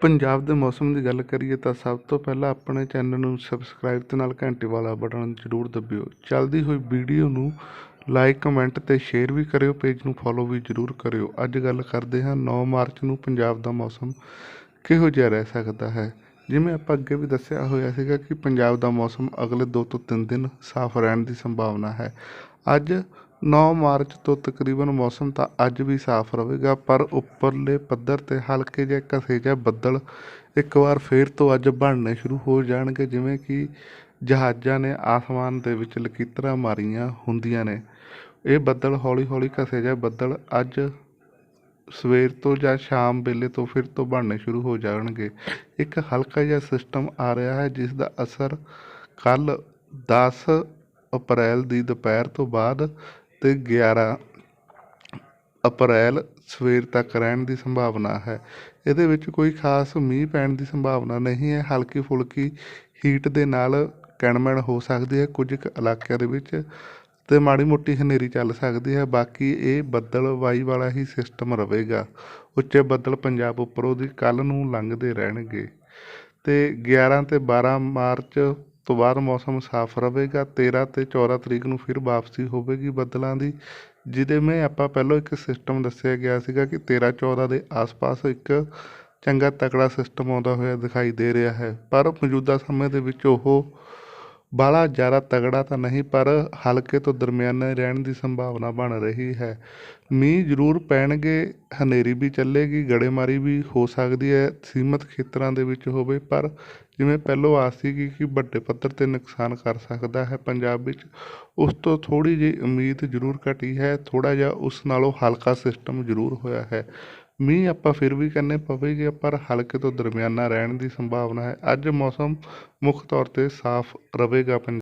ਪੰਜਾਬ ਦੇ ਮੌਸਮ ਦੀ ਗੱਲ ਕਰੀਏ ਤਾਂ ਸਭ ਤੋਂ ਪਹਿਲਾਂ ਆਪਣੇ ਚੈਨਲ ਨੂੰ ਸਬਸਕ੍ਰਾਈਬ ਅਤੇ ਨਾਲ ਘੰਟੀ ਵਾਲਾ ਬਟਨ ਜ਼ਰੂਰ ਦਬਿਓ। ਚੱਲਦੀ ਹੋਈ ਵੀਡੀਓ ਨੂੰ ਲਾਈਕ, ਕਮੈਂਟ ਅਤੇ ਸ਼ੇਅਰ ਵੀ ਕਰਿਓ, ਪੇਜ ਨੂੰ ਫੋਲੋ ਵੀ ਜ਼ਰੂਰ ਕਰਿਓ। ਅੱਜ ਗੱਲ ਕਰਦੇ ਹਾਂ 9 ਮਾਰਚ ਨੂੰ ਪੰਜਾਬ ਦਾ ਮੌਸਮ ਕਿਹੋ ਜਿਹਾ ਰਹਿ ਸਕਦਾ ਹੈ? ਜਿਵੇਂ ਆਪਾਂ ਅੱਗੇ ਵੀ ਦੱਸਿਆ ਹੋਇਆ ਸੀਗਾ ਕਿ ਪੰਜਾਬ ਦਾ ਮੌਸਮ ਅਗਲੇ 2 ਤੋਂ 3 ਦਿਨ ਸਾਫ਼ ਰਹਿਣ ਦੀ ਸੰਭਾਵਨਾ ਹੈ। ਅੱਜ ਨੌ ਮਾਰਚ ਤੋਂ ਤਕਰੀਬਨ ਮੌਸਮ ਤਾਂ ਅੱਜ ਵੀ ਸਾਫ਼ ਰਹੇਗਾ, ਪਰ ਉੱਪਰਲੇ ਪੱਧਰ ਤੇ ਹਲਕੇ ਜਿਹੇ ਘਸੇ ਜਿਹੇ ਬੱਦਲ ਇੱਕ ਵਾਰ ਫੇਰ ਤੋਂ ਅੱਜ ਬਣਨੇ ਸ਼ੁਰੂ ਹੋ ਜਾਣਗੇ, ਜਿਵੇਂ ਕਿ ਜਹਾਜ਼ਾਂ ਨੇ ਆਸਮਾਨ ਦੇ ਵਿੱਚ ਲਕੀਰਾਂ ਮਾਰੀਆਂ ਹੁੰਦੀਆਂ ਨੇ। ਇਹ ਬੱਦਲ ਹੌਲੀ ਹੌਲੀ ਘਸੇ ਜਿਹੇ ਬੱਦਲ ਅੱਜ ਸਵੇਰ ਤੋਂ ਜਾਂ ਸ਼ਾਮ ਵੇਲੇ ਤੋਂ ਫਿਰ ਤੋਂ ਬਣਨੇ ਸ਼ੁਰੂ ਹੋ ਜਾਣਗੇ। ਇੱਕ ਹਲਕਾ ਜਿਹਾ ਸਿਸਟਮ ਆ ਰਿਹਾ ਹੈ, ਜਿਸ ਦਾ ਅਸਰ ਕੱਲ 10 ਅਪ੍ਰੈਲ ਦੀ ਦੁਪਹਿਰ ਤੋਂ ਬਾਅਦ ਅਤੇ ਗਿਆਰਾਂ ਅਪ੍ਰੈਲ ਸਵੇਰ ਤੱਕ ਰਹਿਣ ਦੀ ਸੰਭਾਵਨਾ ਹੈ। ਇਹਦੇ ਵਿੱਚ ਕੋਈ ਖਾਸ ਮੀਂਹ ਪੈਣ ਦੀ ਸੰਭਾਵਨਾ ਨਹੀਂ ਹੈ। ਹਲਕੀ ਫੁਲਕੀ ਹੀਟ ਦੇ ਨਾਲ ਕਿਣਮਿਣ ਹੋ ਸਕਦੀ ਹੈ। ਕੁਝ ਕੁ ਇਲਾਕਿਆਂ ਦੇ ਵਿੱਚ ਅਤੇ ਮਾੜੀ ਮੋਟੀ ਹਨੇਰੀ ਚੱਲ ਸਕਦੀ ਹੈ। ਬਾਕੀ ਇਹ ਬੱਦਲਵਾਈ ਵਾਲਾ ਹੀ ਸਿਸਟਮ ਰਹੇਗਾ। ਉੱਚੇ ਬੱਦਲ ਪੰਜਾਬ ਉੱਪਰੋਂ ਦੀ ਕੱਲ ਨੂੰ ਲੰਘਦੇ ਰਹਿਣਗੇ। ਅਤੇ 11 ਤੇ 12 ਮਾਰਚ ਤੋਂ ਬਾਅਦ ਮੌਸਮ ਸਾਫ਼ ਰਹੇਗਾ। ਤੇਰ੍ਹਾਂ ਅਤੇ ਚੌਦ੍ਹਾਂ ਤਰੀਕ ਨੂੰ ਫਿਰ ਵਾਪਸੀ ਹੋਵੇਗੀ ਬੱਦਲਾਂ ਦੀ, ਜਿਹਦੇ ਮੈਂ ਆਪਾਂ ਪਹਿਲਾਂ ਇੱਕ ਸਿਸਟਮ ਦੱਸਿਆ ਗਿਆ ਸੀਗਾ ਕਿ 13 14 ਦੇ ਆਸ-ਪਾਸ ਇੱਕ ਚੰਗਾ ਤਕੜਾ ਸਿਸਟਮ ਆਉਂਦਾ ਹੋਇਆ ਦਿਖਾਈ ਦੇ ਰਿਹਾ ਹੈ। ਪਰ ਮੌਜੂਦਾ ਸਮੇਂ ਦੇ ਵਿੱਚ ਉਹ ਬਾਹਲਾ ਜ਼ਿਆਦਾ ਤਗੜਾ ਤਾਂ ਨਹੀਂ, ਪਰ ਹਲਕੇ ਤੋਂ ਦਰਮਿਆਨੇ ਰਹਿਣ ਦੀ ਸੰਭਾਵਨਾ ਬਣ ਰਹੀ ਹੈ। ਮੀਂਹ ਜ਼ਰੂਰ ਪੈਣਗੇ, ਹਨੇਰੀ ਵੀ ਚੱਲੇਗੀ, ਗੜੇਮਾਰੀ ਵੀ ਹੋ ਸਕਦੀ ਹੈ, ਸੀਮਤ ਖੇਤਰਾਂ ਦੇ ਵਿੱਚ ਹੋਵੇ, ਪਰ ਜਿਵੇਂ ਪਹਿਲੋਂ ਆਸ ਸੀਗੀ ਕਿ ਵੱਡੇ ਪੱਧਰ 'ਤੇ ਨੁਕਸਾਨ ਕਰ ਸਕਦਾ ਹੈ ਪੰਜਾਬ ਵਿੱਚ, ਉਸ ਤੋਂ ਥੋੜ੍ਹੀ ਜਿਹੀ ਉਮੀਦ ਜ਼ਰੂਰ ਘਟੀ ਹੈ, ਥੋੜ੍ਹਾ ਜਿਹਾ ਉਸ ਨਾਲੋਂ ਹਲਕਾ ਸਿਸਟਮ ਜ਼ਰੂਰ ਹੋਇਆ ਹੈ। ਮੀਂਹ ਆਪਾਂ ਫਿਰ ਵੀ ਕਹਿੰਦੇ ਪਵੇਗਾ, ਪਰ ਹਲਕੇ ਤੋਂ ਦਰਮਿਆਨਾ ਰਹਿਣ ਦੀ ਸੰਭਾਵਨਾ ਹੈ। ਅੱਜ ਮੌਸਮ ਮੁੱਖ ਤੌਰ 'ਤੇ ਸਾਫ਼ ਰਹੇਗਾ ਪੰਜਾਬ